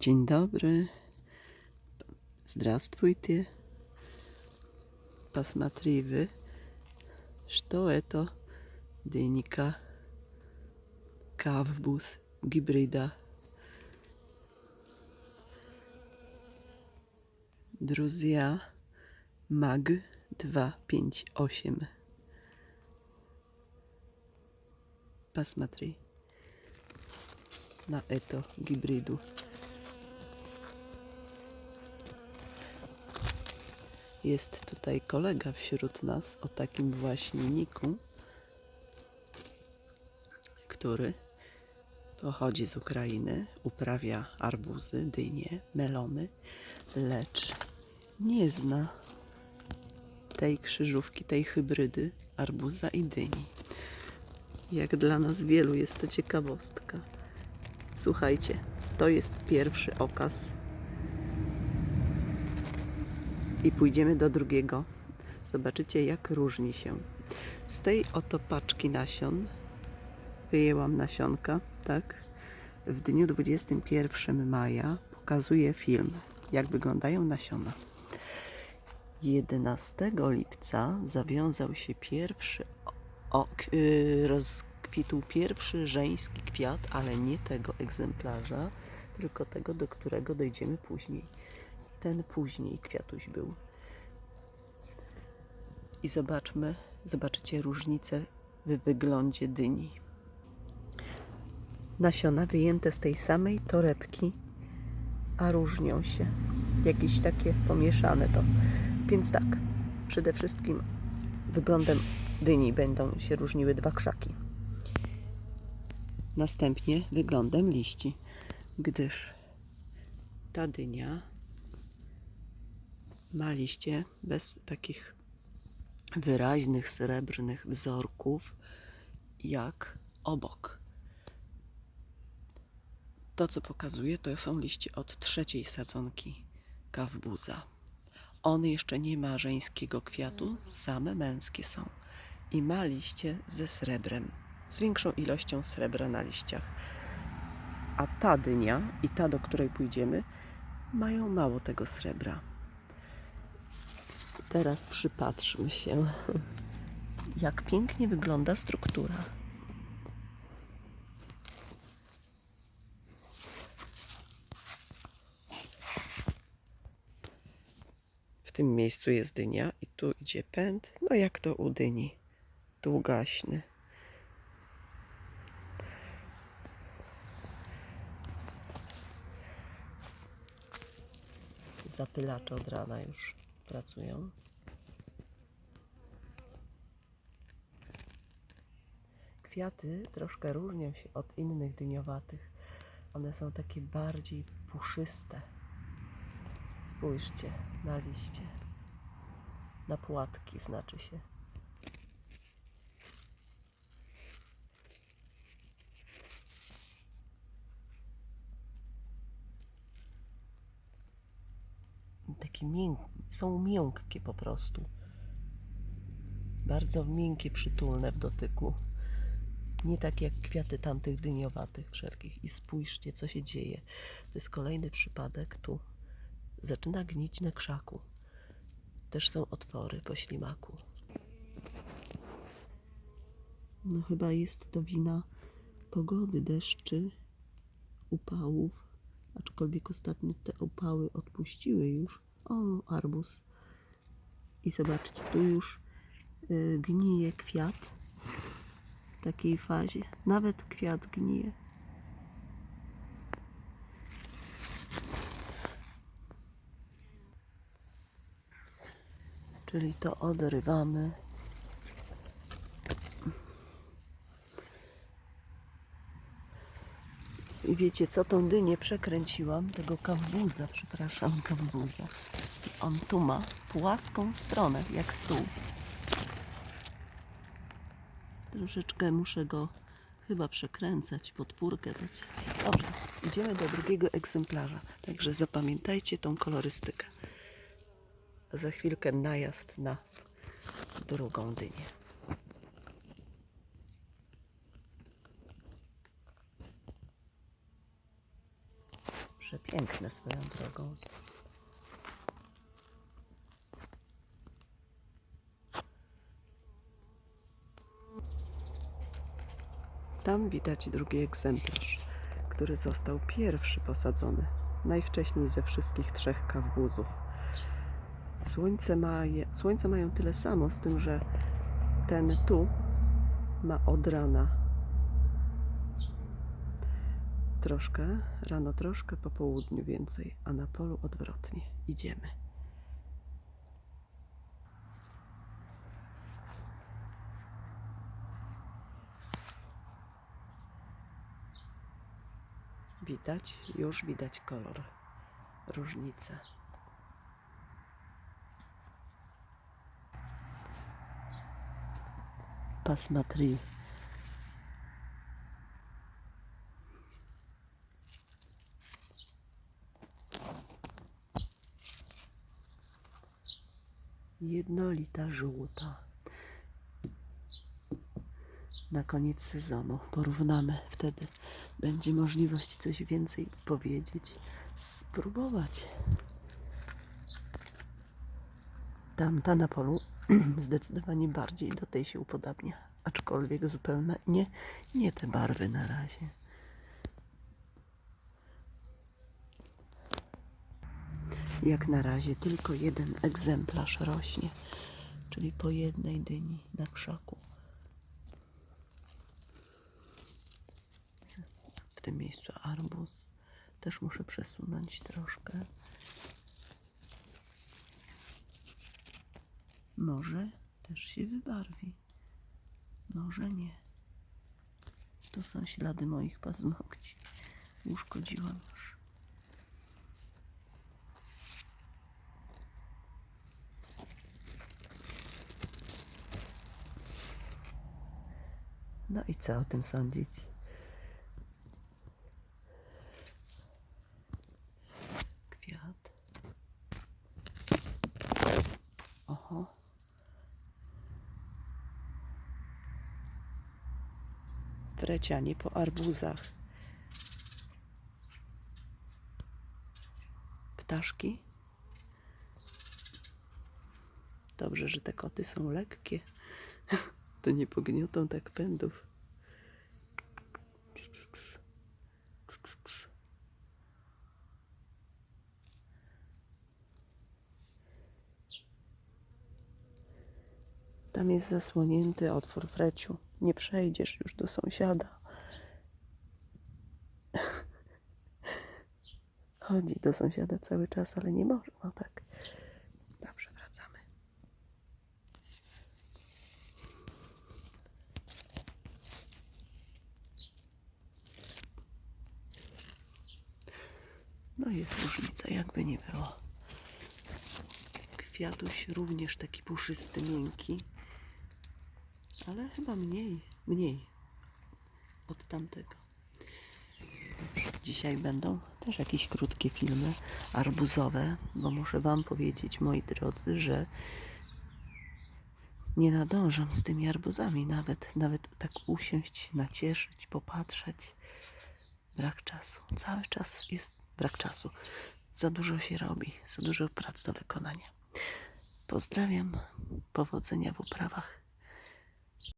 Dzień dobry. Здравствуйте. Посмотри что это дынька, кавбус, гибрида. Друзья, МАГ 258. Посмотри на эту гибриду. Jest tutaj kolega wśród nas o takim właśnie niku, który pochodzi z Ukrainy, uprawia arbuzy, dynie, melony, lecz nie zna tej krzyżówki, tej hybrydy arbuza i dyni. Jak dla nas wielu jest to ciekawostka. Słuchajcie, to jest pierwszy okaz i pójdziemy do drugiego. Zobaczycie, jak różni się. Z tej oto paczki nasion wyjęłam nasionka, tak? W dniu 21 maja pokazuję film, jak wyglądają nasiona. 11 lipca zawiązał się pierwszy, o, o, k- y, rozkwitł pierwszy żeński kwiat, ale nie tego egzemplarza, tylko tego, do którego dojdziemy później. Ten później kwiatuś był. I zobaczmy, zobaczycie różnicę w wyglądzie dyni. Nasiona wyjęte z tej samej torebki, a różnią się. Jakieś takie pomieszane to. Więc tak, przede wszystkim wyglądem dyni będą się różniły dwa krzaki. Następnie wyglądem liści, gdyż ta dynia ma liście bez takich wyraźnych srebrnych wzorków jak obok. To, co pokazuje, to są liście od trzeciej sadzonki kawbuza. On jeszcze nie ma żeńskiego kwiatu, same męskie są. I ma liście ze srebrem, z większą ilością srebra na liściach. A ta dynia i ta, do której pójdziemy, mają mało tego srebra. Teraz przypatrzmy się, jak pięknie wygląda struktura. W tym miejscu jest dynia i tu idzie pęd, no jak to u dyni, długaśny. Zapylacze od rana już pracują. Kwiaty troszkę różnią się od innych dyniowatych. One są takie bardziej puszyste. Spójrzcie na liście. Na płatki znaczy się. Takie mięk- są miękkie po prostu. Bardzo miękkie, przytulne w dotyku. Nie tak jak kwiaty tamtych dyniowatych wszelkich. I spójrzcie, co się dzieje. To jest kolejny przypadek tu. Zaczyna gnić na krzaku. Też są otwory po ślimaku. No chyba jest to wina pogody, deszczy, upałów. Aczkolwiek ostatnio te upały odpuściły już. O, arbuz. I zobaczcie, tu już y, gnije kwiat w takiej fazie. Nawet kwiat gnije. Czyli to odrywamy. I wiecie co, tą dynię przekręciłam, tego kawbuza, przepraszam, kawbuza. I on tu ma płaską stronę, jak stół. Troszeczkę muszę go chyba przekręcać, podpórkę dać. Dobrze, idziemy do drugiego egzemplarza. Także zapamiętajcie tą kolorystykę. Za chwilkę najazd na drugą dynię. Przepiękne swoją drogą. Tam widać drugi egzemplarz, który został pierwszy posadzony, najwcześniej ze wszystkich trzech kawbuzów. Słońce, ma je, słońce mają tyle samo, z tym, że ten tu ma od rana troszkę, rano troszkę, po południu więcej, a na polu odwrotnie. Idziemy. Widać, już widać kolor, różnicę. Pasma tri. Jednolita żółta. Na koniec sezonu porównamy. Wtedy będzie możliwość coś więcej powiedzieć, spróbować. Tamta na polu zdecydowanie bardziej do tej się upodabnia, aczkolwiek zupełnie nie, nie te barwy na razie. Jak na razie tylko jeden egzemplarz rośnie, czyli po jednej dyni na krzaku. W tym miejscu arbuz też muszę przesunąć troszkę. Może też się wybarwi. Może nie. To są ślady moich paznokci. Uszkodziłam już. No i co o tym sądzić? Kwiat. Oho. Wrecianie po arbuzach. Ptaszki. Dobrze, że te koty są lekkie. To nie pogniotą tak pędów. Tam jest zasłonięty otwór freciu. Nie przejdziesz już do sąsiada. Chodzi do sąsiada cały czas, ale nie może. Tak. Dobrze, wracamy. No jest różnica, jakby nie było. Kwiatuś również taki puszysty, miękki, ale chyba mniej, mniej od tamtego. Dzisiaj będą też jakieś krótkie filmy arbuzowe, bo muszę Wam powiedzieć, moi drodzy, że nie nadążam z tymi arbuzami nawet, nawet tak usiąść, nacieszyć, popatrzeć. Brak czasu. Cały czas jest brak czasu. Za dużo się robi, za dużo prac do wykonania. Pozdrawiam. Powodzenia w uprawach.